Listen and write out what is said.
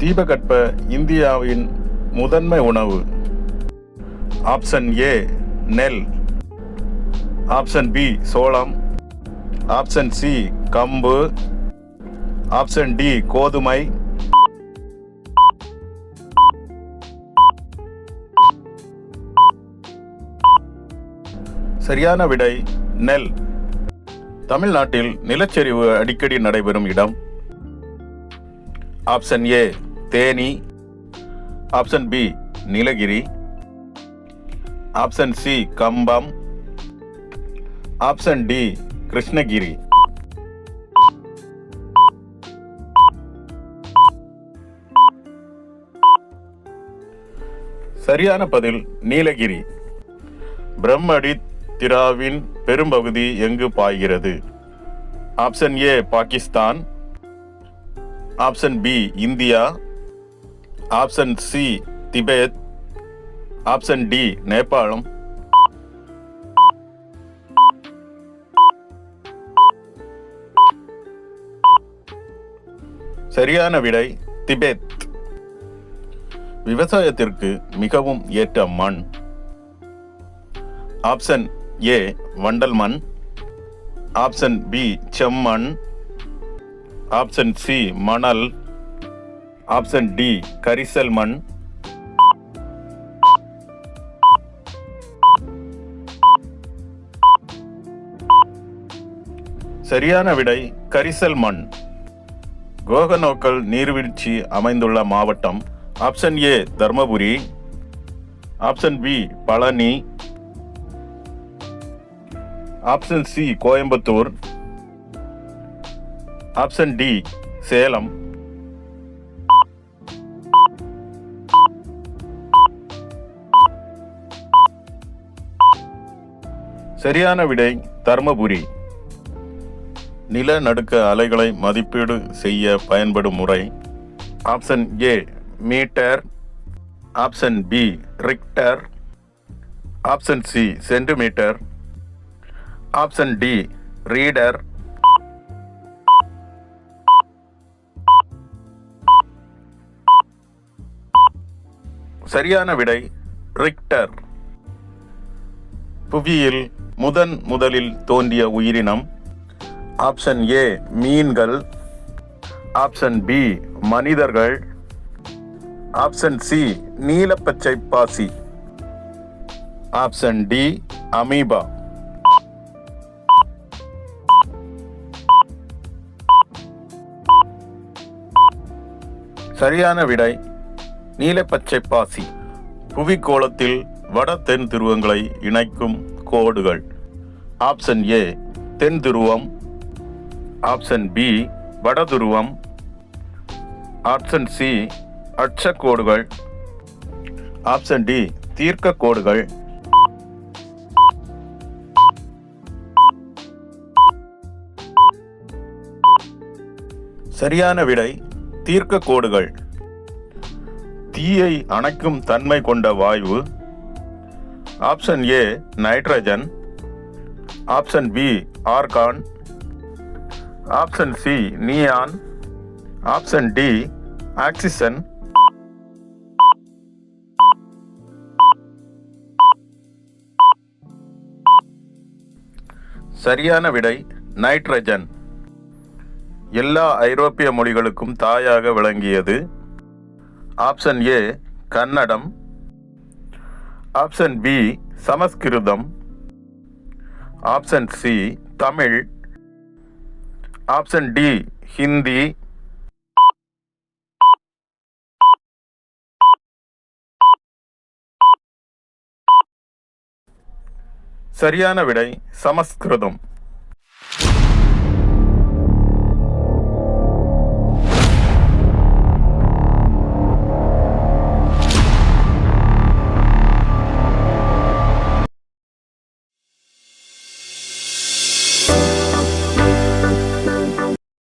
தீபகற்ப இந்தியாவின் முதன்மை உணவு. ஆப்ஷன் ஏ நெல். ஆப்ஷன் பி சோளம். ஆப்ஷன் சி கம்பு. ஆப்ஷன் டி கோதுமை. சரியான விடை நெல். தமிழ்நாட்டில் நிலச்சரிவு அடிக்கடி நடைபெறும் இடம். Option A Theni option B Nilgiri option C Kambam option D Krishnagiri. சரியான பதில் நீலகிரி. பிரம்மடி திராவின் பெரும்பகுதி எங்கு பாய்கிறது? Option A Pakistan. Option B India. Option C Tibet. Option D நேபாளம். சரியான விடை திபெத். விவசாயத்திற்கு மிகவும் ஏற்ற மண். ஆப்ஷன் ஏ வண்டல் மண். ஆப்ஷன் பி செம்மண். ஆப்ஷன் சி மணல். ஆப்ஷன் டி கரிசல் மண். சரியான விடை கரிசல் மண். கோகனோக்கல் நீர்வீழ்ச்சி அமைந்துள்ள மாவட்டம். Option A Dharmapuri. Option B Palani. Option C Coimbatore. Option D Salem. சரியான விடை தர்மபுரி. நிலநடுக்க அலைகளை மதிப்பீடு செய்ய பயன்படும் முறை. Option A metre. Option B Richter. Option C centimetre. Option D reader. சரியான விடை ரிக்டர். புவியில் முதன் முதலில் தோன்றிய உயிரினம். ஆப்ஷன் ஏ மீன்கள். ஆப்ஷன் பி மனிதர்கள். ஆப்ஷன் சி நீலப்பச்சை பாசி. Option D amoeba. சரியான விடை நீலப்பச்சை பாசி. புவிக்கோளத்தில் வட தென் துருவங்களை இணைக்கும் கோடுகள். ஆப்ஷன் ஏ தென் துருவம். ஆப்ஷன் பி வட துருவம். ஆப்ஷன் சி அட்சக்கோடுகள் ஆப்ஷன் டி தீர்க்க கோடுகள். சரியான விடை தீர்க்க கோடுகள். தீயை அணைக்கும் தன்மை கொண்ட வாயு option A nitrogen. Option B argon. Option C neon. Option D oxygen. சரியான விடை நைட்ரஜன். எல்லா ஐரோப்பிய மொழிகளுக்கும் தாயாக விளங்கியது. ஆப்ஷன் ஏ கன்னடம். ஆப்ஷன் பி சமஸ்கிருதம் option C Tamil option D Hindi சரியான விடை சமஸ்கிருதம்.